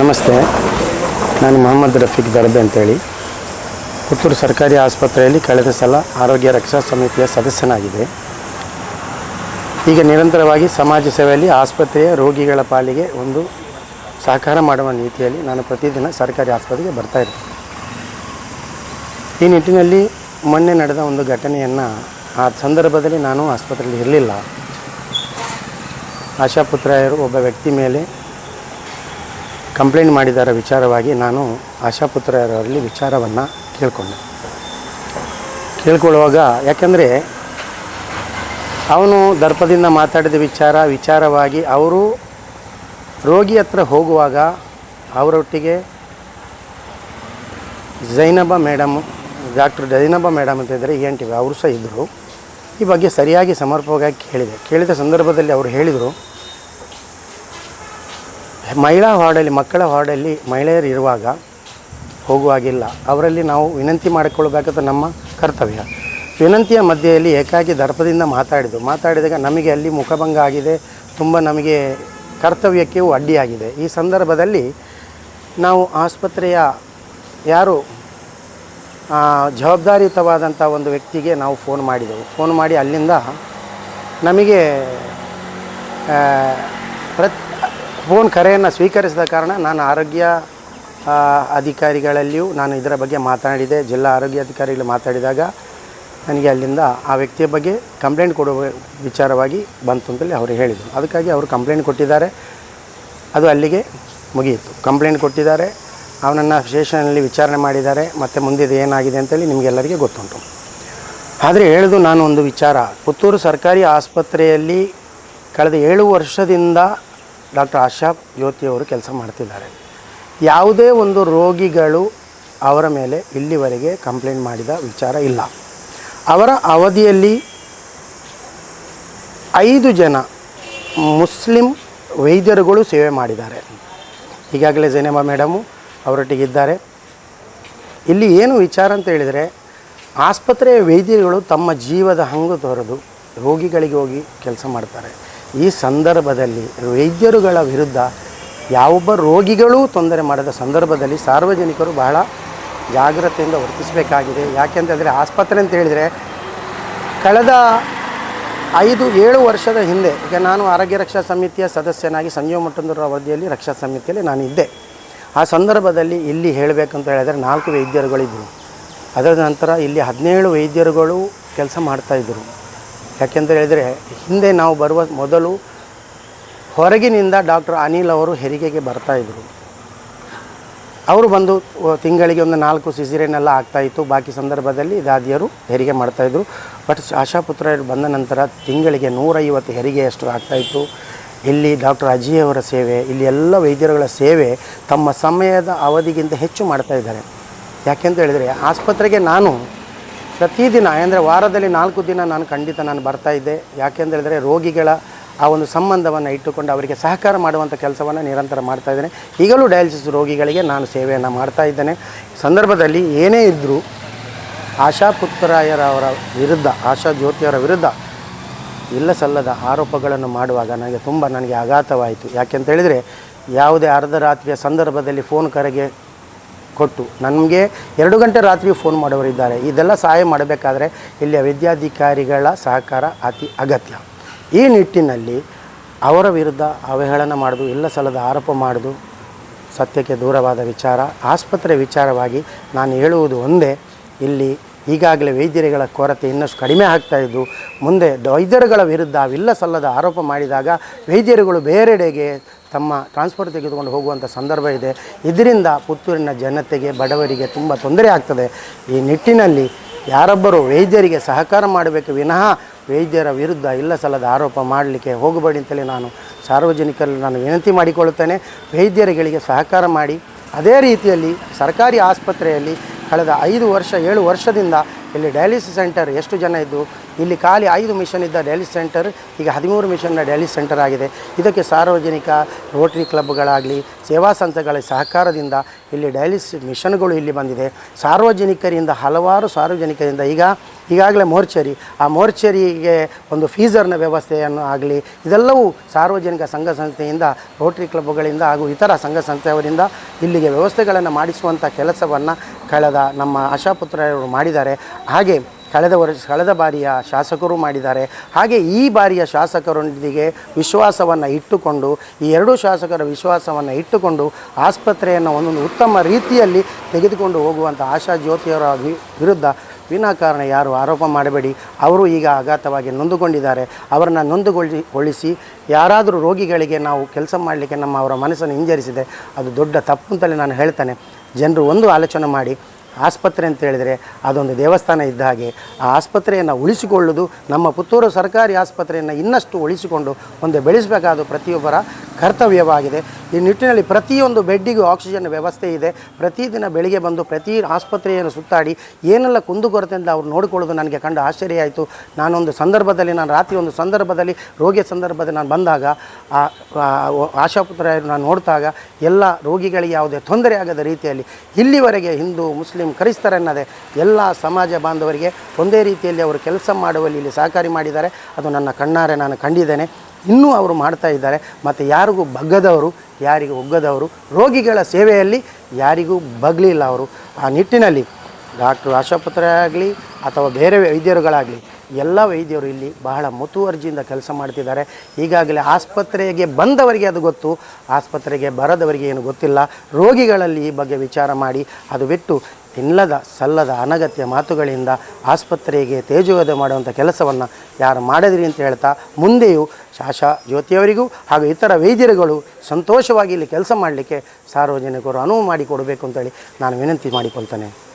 ನಮಸ್ತೆ. ನಾನು ಮೊಹಮ್ಮದ್ ರಫೀಕ್ ದರ್ಬೆ ಅಂತೇಳಿ. ಪುತ್ತೂರು ಸರ್ಕಾರಿ ಆಸ್ಪತ್ರೆಯಲ್ಲಿ ಕಳೆದ ಸಲ ಆರೋಗ್ಯ ರಕ್ಷಾ ಸಮಿತಿಯ ಸದಸ್ಯನಾಗಿದೆ. ಈಗ ನಿರಂತರವಾಗಿ ಸಮಾಜ ಸೇವೆಯಲ್ಲಿ ಆಸ್ಪತ್ರೆಯ ರೋಗಿಗಳ ಪಾಲಿಗೆ ಒಂದು ಸಹಕಾರ ಮಾಡುವ ನೀತಿಯಲ್ಲಿ ನಾನು ಪ್ರತಿದಿನ ಸರ್ಕಾರಿ ಆಸ್ಪತ್ರೆಗೆ ಬರ್ತಾ ಇರ್ತೀನಿ. ಈ ನಿಟ್ಟಿನಲ್ಲಿ ಮೊನ್ನೆ ನಡೆದ ಒಂದು ಘಟನೆಯನ್ನು ಆ ಸಂದರ್ಭದಲ್ಲಿ ನಾನು ಆಸ್ಪತ್ರೆಯಲ್ಲಿ ಇರಲಿಲ್ಲ. ಆಶಾಪುತ್ರಾಯರು ಒಬ್ಬ ವ್ಯಕ್ತಿ ಮೇಲೆ ಕಂಪ್ಲೇಂಟ್ ಮಾಡಿದರ ವಿಚಾರವಾಗಿ ನಾನು ಆಶಾಪುತ್ರರಲ್ಲಿ ವಿಚಾರವನ್ನು ಕೇಳಿಕೊಂಡೆ. ಕೇಳ್ಕೊಳ್ಳುವಾಗ ಯಾಕೆಂದರೆ ಅವನು ದರ್ಪದಿಂದ ಮಾತಾಡಿದ ವಿಚಾರ, ವಿಚಾರವಾಗಿ ಅವರು ರೋಗಿ ಹತ್ರ ಹೋಗುವಾಗ ಅವರೊಟ್ಟಿಗೆ Zainab madam doctor Zainab madam ಅಂತ ಇದ್ದರೆ ಎನ್ ಟಿ ಅವರು ಸಹ ಇದ್ದರು. ಈ ಬಗ್ಗೆ ಸರಿಯಾಗಿ ಸಮರ್ಪಕವಾಗಿ ಕೇಳಿದೆ. ಕೇಳಿದ ಸಂದರ್ಭದಲ್ಲಿ ಅವರು ಹೇಳಿದರು ಮಹಿಳಾ ವಾರ್ಡಲ್ಲಿ, ಮಕ್ಕಳ ವಾರ್ಡಲ್ಲಿ ಮಹಿಳೆಯರು ಇರುವಾಗ ಹೋಗುವಾಗಿಲ್ಲ. ಅವರಲ್ಲಿ ನಾವು ವಿನಂತಿ ಮಾಡಿಕೊಳ್ಳಬೇಕಾದ ನಮ್ಮ ಕರ್ತವ್ಯ. ವಿನಂತಿಯ ಮಧ್ಯೆಯಲ್ಲಿ ಏಕಾಗಿ ದರ್ಪದಿಂದ ಮಾತಾಡಿದ್ದು. ಮಾತಾಡಿದಾಗ ನಮಗೆ ಅಲ್ಲಿ ಮುಖಭಂಗ ಆಗಿದೆ. ತುಂಬ ನಮಗೆ ಕರ್ತವ್ಯಕ್ಕೆ ಅಡ್ಡಿಯಾಗಿದೆ. ಈ ಸಂದರ್ಭದಲ್ಲಿ ನಾವು ಆಸ್ಪತ್ರೆಯ ಯಾರು ಜವಾಬ್ದಾರಿಯುತವಾದಂಥ ಒಂದು ವ್ಯಕ್ತಿಗೆ ನಾವು ಫೋನ್ ಮಾಡಿದೆವು. ಫೋನ್ ಮಾಡಿ ಅಲ್ಲಿಂದ ನಮಗೆ ಪ್ರತ್ ಫೋನ್ ಕರೆಯನ್ನು ಸ್ವೀಕರಿಸಿದ ಕಾರಣ ನಾನು ಆರೋಗ್ಯ ಅಧಿಕಾರಿಗಳಲ್ಲಿಯೂ ನಾನು ಇದರ ಬಗ್ಗೆ ಮಾತನಾಡಿದೆ. ಜಿಲ್ಲಾ ಆರೋಗ್ಯ ಅಧಿಕಾರಿಗಳು ಮಾತಾಡಿದಾಗ ನನಗೆ ಅಲ್ಲಿಂದ ಆ ವ್ಯಕ್ತಿಯ ಬಗ್ಗೆ ಕಂಪ್ಲೇಂಟ್ ಕೊಡುವ ವಿಚಾರವಾಗಿ ಬಂತು ಅಂತೇಳಿ ಅವರು ಹೇಳಿದರು. ಅದಕ್ಕಾಗಿ ಅವರು ಕಂಪ್ಲೇಂಟ್ ಕೊಟ್ಟಿದ್ದಾರೆ. ಅದು ಅಲ್ಲಿಗೆ ಮುಗಿಯಿತು. ಕಂಪ್ಲೇಂಟ್ ಕೊಟ್ಟಿದ್ದಾರೆ. ಅವನನ್ನು ಸ್ಟೇಷನಲ್ಲಿ ವಿಚಾರಣೆ ಮಾಡಿದ್ದಾರೆ. ಮತ್ತು ಮುಂದಿದು ಏನಾಗಿದೆ ಅಂತೇಳಿ ನಿಮಗೆಲ್ಲರಿಗೆ ಗೊತ್ತುಂಟು. ಆದರೆ ಹೇಳೋದು ನಾನು ಒಂದು ವಿಚಾರ. ಪುತ್ತೂರು ಸರ್ಕಾರಿ ಆಸ್ಪತ್ರೆಯಲ್ಲಿ ಕಳೆದ ಏಳು ವರ್ಷದಿಂದ ಡಾಕ್ಟರ್ ಆಶಾ ಜ್ಯೋತಿಯವರು ಕೆಲಸ ಮಾಡ್ತಿದ್ದಾರೆ. ಯಾವುದೇ ಒಂದು ರೋಗಿಗಳು ಅವರ ಮೇಲೆ ಇಲ್ಲಿವರೆಗೆ ಕಂಪ್ಲೇಂಟ್ ಮಾಡಿದ ವಿಚಾರ ಇಲ್ಲ. ಅವರ ಅವಧಿಯಲ್ಲಿ ಐದು ಜನ ಮುಸ್ಲಿಂ ವೈದ್ಯರುಗಳು ಸೇವೆ ಮಾಡಿದ್ದಾರೆ. ಈಗಾಗಲೇ ಜೈನಬಾ ಮೇಡಮು ಅವರೊಟ್ಟಿಗಿದ್ದಾರೆ. ಇಲ್ಲಿ ಏನು ವಿಚಾರ ಅಂತ ಹೇಳಿದರೆ, ಆಸ್ಪತ್ರೆಯ ವೈದ್ಯರುಗಳು ತಮ್ಮ ಜೀವದ ಹಂಗು ತೊರೆದು ರೋಗಿಗಳಿಗೆ ಹೋಗಿ ಕೆಲಸ ಮಾಡ್ತಾರೆ. ಈ ಸಂದರ್ಭದಲ್ಲಿ ವೈದ್ಯರುಗಳ ವಿರುದ್ಧ ಯಾವೊಬ್ಬ ರೋಗಿಗಳೂ ತೊಂದರೆ ಮಾಡದ ಸಂದರ್ಭದಲ್ಲಿ ಸಾರ್ವಜನಿಕರು ಬಹಳ ಜಾಗ್ರತೆಯಿಂದ ವರ್ತಿಸಬೇಕಾಗಿದೆ. ಯಾಕೆಂತಂದರೆ ಆಸ್ಪತ್ರೆ ಅಂತ ಹೇಳಿದರೆ ಕಳೆದ ಐದು, ಏಳು ವರ್ಷದ ಹಿಂದೆ, ಈಗ ನಾನು ಆರೋಗ್ಯ ರಕ್ಷಾ ಸಮಿತಿಯ ಸದಸ್ಯನಾಗಿ ಸಂಜೀವ ಮಟ್ಟಂದೂರ ಅವಧಿಯಲ್ಲಿ ರಕ್ಷಾ ಸಮಿತಿಯಲ್ಲಿ ನಾನು ಇದ್ದೆ. ಆ ಸಂದರ್ಭದಲ್ಲಿ ಇಲ್ಲಿ ಹೇಳಬೇಕಂತ ಹೇಳಿದರೆ ನಾಲ್ಕು ವೈದ್ಯರುಗಳಿದ್ದರು. ಅದರ ನಂತರ ಇಲ್ಲಿ ಹದಿನೇಳು ವೈದ್ಯರುಗಳು ಕೆಲಸ ಮಾಡ್ತಾಯಿದ್ರು ಯಾಕೆಂತ ಹೇಳಿದರೆ ಹಿಂದೆ ನಾವು ಬರುವ ಮೊದಲು ಹೊರಗಿನಿಂದ ಡಾಕ್ಟರ್ ಅನಿಲ್ ಅವರು ಹೆರಿಗೆಗೆ ಬರ್ತಾಯಿದ್ರು ಅವರು ಬಂದು ತಿಂಗಳಿಗೆ ಒಂದು ನಾಲ್ಕು ಸಿಸಿರೇನೆಲ್ಲ ಆಗ್ತಾಯಿತ್ತು ಬಾಕಿ ಸಂದರ್ಭದಲ್ಲಿ ದಾದಿಯರು ಹೆರಿಗೆ ಮಾಡ್ತಾಯಿದ್ರು ಬಟ್ ಆಶಾಪುತ್ರರು ಬಂದ ನಂತರ ತಿಂಗಳಿಗೆ ನೂರೈವತ್ತು ಹೆರಿಗೆಯಷ್ಟು ಆಗ್ತಾಯಿತ್ತು ಇಲ್ಲಿ ಡಾಕ್ಟರ್ ಅಜಿಯವರ ಸೇವೆ, ಇಲ್ಲಿ ಎಲ್ಲ ವೈದ್ಯರುಗಳ ಸೇವೆ ತಮ್ಮ ಸಮಯದ ಅವಧಿಗಿಂತ ಹೆಚ್ಚು ಮಾಡ್ತಾಯಿದ್ದಾರೆ ಯಾಕೆಂತ ಹೇಳಿದರೆ ಆಸ್ಪತ್ರೆಗೆ ನಾನು ಪ್ರತಿದಿನ, ಅಂದರೆ ವಾರದಲ್ಲಿ ನಾಲ್ಕು ದಿನ ನಾನು ಖಂಡಿತ ನಾನು ಬರ್ತಾ ಇದ್ದೆ. ಯಾಕೆಂದೇಳಿದರೆ ರೋಗಿಗಳ ಆ ಒಂದು ಸಂಬಂಧವನ್ನು ಇಟ್ಟುಕೊಂಡು ಅವರಿಗೆ ಸಹಕಾರ ಮಾಡುವಂಥ ಕೆಲಸವನ್ನು ನಿರಂತರ ಮಾಡ್ತಾ ಇದ್ದೇನೆ. ಈಗಲೂ ಡಯಾಲಿಸಿಸ್ ರೋಗಿಗಳಿಗೆ ನಾನು ಸೇವೆಯನ್ನು ಮಾಡ್ತಾ ಇದ್ದೇನೆ. ಸಂದರ್ಭದಲ್ಲಿ ಏನೇ ಇದ್ದರೂ ಆಶಾ ಪುತ್ರಾಯರವರ ವಿರುದ್ಧ, ಆಶಾ ಜ್ಯೋತಿಯವರ ವಿರುದ್ಧ ಇಲ್ಲ ಸಲ್ಲದ ಆರೋಪಗಳನ್ನು ಮಾಡುವಾಗ ನನಗೆ ತುಂಬ ನನಗೆ ಆಘಾತವಾಯಿತು. ಯಾಕೆಂತ ಹೇಳಿದರೆ ಯಾವುದೇ ಅರ್ಧರಾತ್ರಿಯ ಸಂದರ್ಭದಲ್ಲಿ ಫೋನ್ ಕರೆಗೆ ಕೊಟ್ಟು ನನಗೆ ಎರಡು ಗಂಟೆ ರಾತ್ರಿ ಫೋನ್ ಮಾಡೋರಿದ್ದಾರೆ ಇದೆಲ್ಲ ಸಹಾಯ ಮಾಡಬೇಕಾದ್ರೆ ಇಲ್ಲಿಯ ವಿದ್ಯಾಧಿಕಾರಿಗಳ ಸಹಕಾರ ಅತಿ ಅಗತ್ಯ. ಈ ನಿಟ್ಟಿನಲ್ಲಿ ಅವರ ವಿರುದ್ಧ ಅವಹೇಳನ ಮಾಡೋದು, ಇಲ್ಲ ಸಲದ ಆರೋಪ ಮಾಡೋದು ಸತ್ಯಕ್ಕೆ ದೂರವಾದ ವಿಚಾರ. ಆಸ್ಪತ್ರೆ ವಿಚಾರವಾಗಿ ನಾನು ಹೇಳುವುದು ಒಂದೇ, ಇಲ್ಲಿ ಈಗಾಗಲೇ ವೈದ್ಯರುಗಳ ಕೊರತೆ ಇನ್ನಷ್ಟು ಕಡಿಮೆ ಆಗ್ತಾ ಇದ್ದು, ಮುಂದೆ ವೈದ್ಯರುಗಳ ವಿರುದ್ಧ ವಿಲ್ಲ ಸಲ್ಲದ ಆರೋಪ ಮಾಡಿದಾಗ ವೈದ್ಯರುಗಳು ಬೇರೆಡೆಗೆ ತಮ್ಮ ಟ್ರಾನ್ಸ್ಫರ್ ತೆಗೆದುಕೊಂಡು ಹೋಗುವಂಥ ಸಂದರ್ಭ ಇದೆ. ಇದರಿಂದ ಪುತ್ತೂರಿನ ಜನತೆಗೆ, ಬಡವರಿಗೆ ತುಂಬ ತೊಂದರೆ ಆಗ್ತದೆ. ಈ ನಿಟ್ಟಿನಲ್ಲಿ ಯಾರೊಬ್ಬರು ವೈದ್ಯರಿಗೆ ಸಹಕಾರ ಮಾಡಬೇಕು ವಿನಃ ವೈದ್ಯರ ವಿರುದ್ಧ ಇಲ್ಲ ಸಲ್ಲದ ಆರೋಪ ಮಾಡಲಿಕ್ಕೆ ಹೋಗಬೇಡಿ ಅಂತೇಳಿ ನಾನು ಸಾರ್ವಜನಿಕರಲ್ಲಿ ನಾನು ವಿನಂತಿ ಮಾಡಿಕೊಳ್ಳುತ್ತೇನೆ. ವೈದ್ಯರುಗಳಿಗೆ ಸಹಕಾರ ಮಾಡಿ, ಅದೇ ರೀತಿಯಲ್ಲಿ ಸರ್ಕಾರಿ ಆಸ್ಪತ್ರೆಯಲ್ಲಿ ಕಳೆದ ಐದು ವರ್ಷ, ಏಳು ವರ್ಷದಿಂದ ಇಲ್ಲಿ ಡಯಾಲಿಸಿಸ್ ಸೆಂಟರ್ ಎಷ್ಟು ಜನ ಇದ್ದು, ಇಲ್ಲಿ ಖಾಲಿ ಐದು ಮಿಷನ್ ಇದ್ದ ಡಯಾಲಿಸಿಸ್ ಸೆಂಟರ್ ಈಗ ಹದಿಮೂರು ಮಿಷನ್ನ ಡಯಾಲಿಸಿಸ್ ಸೆಂಟರ್ ಆಗಿದೆ. ಇದಕ್ಕೆ ಸಾರ್ವಜನಿಕ ರೋಟರಿ ಕ್ಲಬ್ಗಳಾಗಲಿ ಸೇವಾ ಸಂಸ್ಥೆಗಳ ಸಹಕಾರದಿಂದ ಇಲ್ಲಿ ಡಯಾಲಿಸಿಸ್ ಮಿಷನ್ಗಳು ಇಲ್ಲಿ ಬಂದಿದೆ. ಸಾರ್ವಜನಿಕರಿಂದ, ಹಲವಾರು ಸಾರ್ವಜನಿಕರಿಂದ, ಈಗ, ಈಗಾಗಲೇ ಮೋರ್ಚರಿ ಆ ಮೋರ್ಚರಿಗೆ ಒಂದು ಫೀಸರ್ನ ವ್ಯವಸ್ಥೆಯನ್ನು ಆಗಲಿ, ಇದೆಲ್ಲವೂ ಸಾರ್ವಜನಿಕ ಸಂಘ ಸಂಸ್ಥೆಯಿಂದ ರೋಟರಿ ಕ್ಲಬ್ಗಳಿಂದ ಹಾಗೂ ಇತರ ಸಂಘ ಸಂಸ್ಥೆಯವರಿಂದ ಇಲ್ಲಿಗೆ ವ್ಯವಸ್ಥೆಗಳನ್ನು ಮಾಡಿಸುವಂಥ ಕೆಲಸವನ್ನು ಕಳೆದ ನಮ್ಮ ಆಶಾಪುತ್ರರು ಮಾಡಿದ್ದಾರೆ. ಹಾಗೆ ಕಳೆದ ವರ್ಷ, ಕಳೆದ ಬಾರಿಯ ಶಾಸಕರು ಮಾಡಿದ್ದಾರೆ. ಹಾಗೆ ಈ ಬಾರಿಯ ಶಾಸಕರೊಂದಿಗೆ ವಿಶ್ವಾಸವನ್ನು ಇಟ್ಟುಕೊಂಡು, ಈ ಎರಡೂ ಶಾಸಕರ ವಿಶ್ವಾಸವನ್ನು ಇಟ್ಟುಕೊಂಡು ಆಸ್ಪತ್ರೆಯನ್ನು ಒಂದೊಂದು ಉತ್ತಮ ರೀತಿಯಲ್ಲಿ ತೆಗೆದುಕೊಂಡು ಹೋಗುವಂಥ ಆಶಾ ಜ್ಯೋತಿಯವರ ವಿರುದ್ಧ ವಿನಾಕಾರಣ ಯಾರು ಆರೋಪ ಮಾಡಬೇಡಿ. ಅವರು ಈಗ ಆಘಾತವಾಗಿ ನೊಂದುಕೊಂಡಿದ್ದಾರೆ. ಅವರನ್ನು ನೊಂದುಗೊಳಿಸಿ ಗೊಳಿಸಿ ಯಾರಾದರೂ ರೋಗಿಗಳಿಗೆ ನಾವು ಕೆಲಸ ಮಾಡಲಿಕ್ಕೆ ನಮ್ಮ ಅವರ ಮನಸ್ಸನ್ನು ಹಿಂಜರಿಸಿದೆ. ಅದು ದೊಡ್ಡ ತಪ್ಪು ಅಂತಲೇ ನಾನು ಹೇಳ್ತೇನೆ. ಜನರು ಒಂದು ಆಲೋಚನೆ ಮಾಡಿ ಆಸ್ಪತ್ರೆ ಅಂತ ಹೇಳಿದರೆ ಅದೊಂದು ದೇವಸ್ಥಾನ ಇದ್ದ ಹಾಗೆ, ಆ ಆಸ್ಪತ್ರೆಯನ್ನು ಉಳಿಸಿಕೊಳ್ಳೋದು ನಮ್ಮ ಪುತ್ತೂರು ಸರ್ಕಾರಿ ಆಸ್ಪತ್ರೆಯನ್ನು ಇನ್ನಷ್ಟು ಉಳಿಸಿಕೊಂಡು ಒಂದು ಬೆಳೆಸಬೇಕಾದ ಪ್ರತಿಯೊಬ್ಬರ ಕರ್ತವ್ಯವಾಗಿದೆ. ಈ ನಿಟ್ಟಿನಲ್ಲಿ ಪ್ರತಿಯೊಂದು ಬೆಡ್ಡಿಗೂ ಆಕ್ಸಿಜನ್ ವ್ಯವಸ್ಥೆ ಇದೆ. ಪ್ರತಿದಿನ ಬೆಳಿಗ್ಗೆ ಬಂದು ಪ್ರತಿ ಆಸ್ಪತ್ರೆಯನ್ನು ಸುತ್ತಾಡಿ ಏನೆಲ್ಲ ಕುಂದುಕೊರತೆಯಿಂದ ಅವ್ರು ನೋಡಿಕೊಳ್ಳೋದು ನನಗೆ ಕಂಡು ಆಶ್ಚರ್ಯ ಆಯಿತು. ನಾನೊಂದು ಸಂದರ್ಭದಲ್ಲಿ, ನಾನು ರಾತ್ರಿ ಒಂದು ಸಂದರ್ಭದಲ್ಲಿ, ರೋಗಿಯ ಸಂದರ್ಭದಲ್ಲಿ ನಾನು ಬಂದಾಗ, ಆ ಆಶಾಪುತ್ರ ನಾನು ನೋಡಿದಾಗ ಎಲ್ಲ ರೋಗಿಗಳಿಗೆ ಯಾವುದೇ ತೊಂದರೆ ಆಗದ ರೀತಿಯಲ್ಲಿ ಇಲ್ಲಿವರೆಗೆ ಹಿಂದೂ, ಮುಸ್ಲಿಂ ಕ್ರೈಸ್ತರೆನ್ನದೆ ಎಲ್ಲ ಸಮಾಜ ಬಾಂಧವರಿಗೆ ಒಂದೇ ರೀತಿಯಲ್ಲಿ ಅವರು ಕೆಲಸ ಮಾಡುವಲ್ಲಿ ಇಲ್ಲಿ ಸಹಕಾರಿ ಮಾಡಿದ್ದಾರೆ. ಅದು ನನ್ನ ಕಣ್ಣಾರೆ ನಾನು ಕಂಡಿದ್ದೇನೆ. ಇನ್ನೂ ಅವರು ಮಾಡ್ತಾ ಇದ್ದಾರೆ. ಮತ್ತು ಯಾರಿಗೂ ಬಗ್ಗದವರು, ಯಾರಿಗೂ ಒಗ್ಗದವರು, ರೋಗಿಗಳ ಸೇವೆಯಲ್ಲಿ ಯಾರಿಗೂ ಬಗ್ಲಿಲ್ಲ ಅವರು. ಆ ನಿಟ್ಟಿನಲ್ಲಿ ಡಾಕ್ಟ್ರು ಆಸ್ಪತ್ರೆ ಆಗಲಿ ಅಥವಾ ಬೇರೆ ವೈದ್ಯರುಗಳಾಗಲಿ ಎಲ್ಲ ವೈದ್ಯರು ಇಲ್ಲಿ ಬಹಳ ಮುತುವರ್ಜಿಯಿಂದ ಕೆಲಸ ಮಾಡ್ತಿದ್ದಾರೆ. ಈಗಾಗಲೇ ಆಸ್ಪತ್ರೆಗೆ ಬಂದವರಿಗೆ ಅದು ಗೊತ್ತು, ಆಸ್ಪತ್ರೆಗೆ ಬರದವರಿಗೆ ಏನು ಗೊತ್ತಿಲ್ಲ. ರೋಗಿಗಳಲ್ಲಿ ಈ ಬಗ್ಗೆ ವಿಚಾರ ಮಾಡಿ, ಅದು ಬಿಟ್ಟು ಇಲ್ಲದ ಸಲ್ಲದ ಅನಗತ್ಯ ಮಾತುಗಳಿಂದ ಆಸ್ಪತ್ರೆಗೆ ತೇಜೋವಧೆ ಮಾಡುವಂಥ ಕೆಲಸವನ್ನು ಯಾರು ಮಾಡಿದ್ರಿ ಅಂತ ಹೇಳ್ತಾ, ಮುಂದೆಯೂ ಶಾಶಾ ಜ್ಯೋತಿಯವರಿಗೂ ಹಾಗೂ ಇತರ ವೈದ್ಯರುಗಳು ಸಂತೋಷವಾಗಿ ಇಲ್ಲಿ ಕೆಲಸ ಮಾಡಲಿಕ್ಕೆ ಸಾರ್ವಜನಿಕರು ಅನುವು ಮಾಡಿಕೊಡಬೇಕು ಅಂತೇಳಿ ನಾನು ವಿನಂತಿ ಮಾಡಿಕೊಳ್ತೇನೆ.